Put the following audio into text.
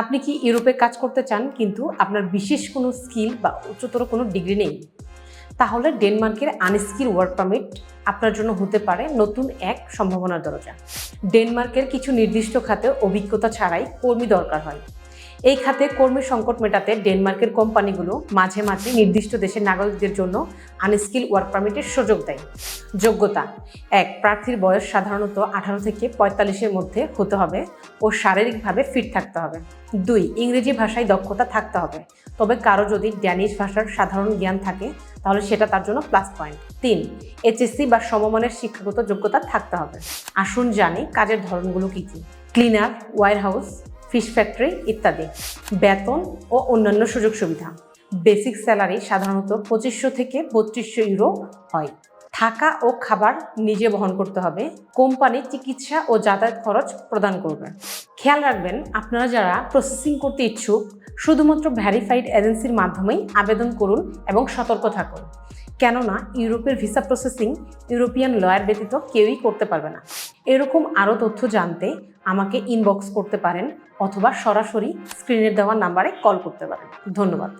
আপনি কি ইউরোপে কাজ করতে চান, কিন্তু আপনার বিশেষ কোনো স্কিল বা উচ্চতর কোনো ডিগ্রি নেই? তাহলে ডেনমার্কের আনস্কিল ওয়ার্ক পারমিট আপনার জন্য হতে পারে নতুন এক সম্ভাবনার দরজা। ডেনমার্কের কিছু নির্দিষ্ট খাতে অভিজ্ঞতা ছাড়াই কর্মী দরকার হয়। এই খাতে কর্মী সংকট মেটাতে ডেনমার্কের কোম্পানিগুলো মাঝে মাঝে নির্দিষ্ট দেশের নাগরিকদের জন্য আনস্কিল ওয়ার্ক পারমিটের সুযোগ দেয়। যোগ্যতা, এক, প্রার্থীর বয়স সাধারণত আঠারো থেকে পঁয়তাল্লিশের মধ্যে হতে হবে ও শারীরিকভাবে ফিট থাকতে হবে। দুই, ইংরেজি ভাষায় দক্ষতা থাকতে হবে। তবে কারও যদি ড্যানিশ ভাষার সাধারণ জ্ঞান থাকে, তাহলে সেটা তার জন্য প্লাস পয়েন্ট তিন এইচএসসি বা সমমানের শিক্ষাগত যোগ্যতা থাকতে হবে। আসুন জানি কাজের ধরনগুলো কী কী? Cleaner warehouse fish factory ইত্যাদি, বেতন ও অন্যান্য সুযোগ সুবিধা। বেসিক স্যালারি সাধারণত পঁচিশশো থেকে বত্রিশশো ইউরো হয়। থাকা ও খাবার নিজে বহন করতে হবে। কোম্পানি চিকিৎসা ও যাতায়াত খরচ প্রদান করবে। খেয়াল রাখবেন, আপনারা যারা প্রসেসিং করতে ইচ্ছুক শুধুমাত্র ভ্যারিফাইড এজেন্সির মাধ্যমেই আবেদন করুন এবং সতর্ক থাকুন। কেননা, ইউরোপের ভিসা প্রসেসিং ইউরোপিয়ান লয়ার ব্যতীত কেউই করতে পারবে না। এরকম আরও তথ্য জানতে আমাকে ইনবক্স করতে পারেন অথবা সরাসরি স্ক্রিনের দেওয়া নাম্বারে কল করতে পারেন। ধন্যবাদ।